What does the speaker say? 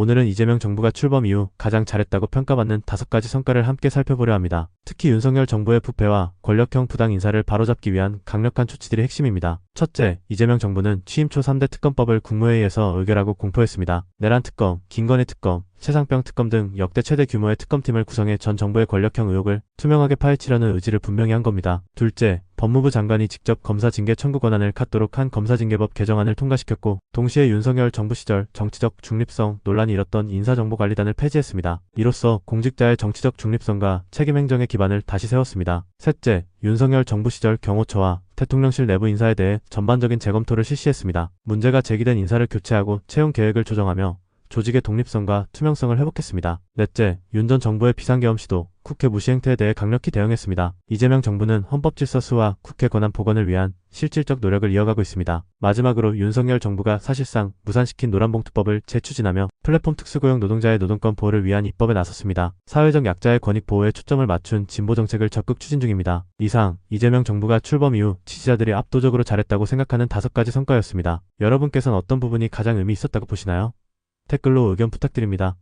오늘은 이재명 정부가 출범 이후 가장 잘했다고 평가받는 다섯 가지 성과를 함께 살펴보려 합니다. 특히 윤석열 정부의 부패와 권력형 부당 인사를 바로잡기 위한 강력한 조치들이 핵심입니다. 첫째, 이재명 정부는 취임 초 3대 특검법을 국무회의에서 의결하고 공포했습니다. 내란 특검, 김건희 특검, 세상병 특검 등 역대 최대 규모의 특검팀을 구성해 전 정부의 권력형 의혹을 투명하게 파헤치려는 의지를 분명히 한 겁니다. 둘째, 법무부 장관이 직접 검사 징계 청구 권한을 갖도록 한 검사징계법 개정안을 통과시켰고 동시에 윤석열 정부 시절 정치적 중립성 논란이 일었던 인사정보관리단을 폐지했습니다. 이로써 공직자의 정치적 중립성과 책임행정의 기반을 다시 세웠습니다. 셋째, 윤석열 정부 시절 경호처와 대통령실 내부 인사에 대해 전반적인 재검토를 실시했습니다. 문제가 제기된 인사를 교체하고 채용 계획을 조정하며 조직의 독립성과 투명성을 회복했습니다. 넷째, 윤 전 정부의 비상계엄 시도, 국회 무시 행태에 대해 강력히 대응했습니다. 이재명 정부는 헌법 질서 수와 국회 권한 복원을 위한 실질적 노력을 이어가고 있습니다. 마지막으로 윤석열 정부가 사실상 무산시킨 노란봉투법을 재추진하며 플랫폼 특수고용 노동자의 노동권 보호를 위한 입법에 나섰습니다. 사회적 약자의 권익 보호에 초점을 맞춘 진보 정책을 적극 추진 중입니다. 이상 이재명 정부가 출범 이후 지지자들이 압도적으로 잘했다고 생각하는 다섯 가지 성과였습니다. 여러분께서는 어떤 부분이 가장 의미 있었다고 보시나요? 댓글로 의견 부탁드립니다.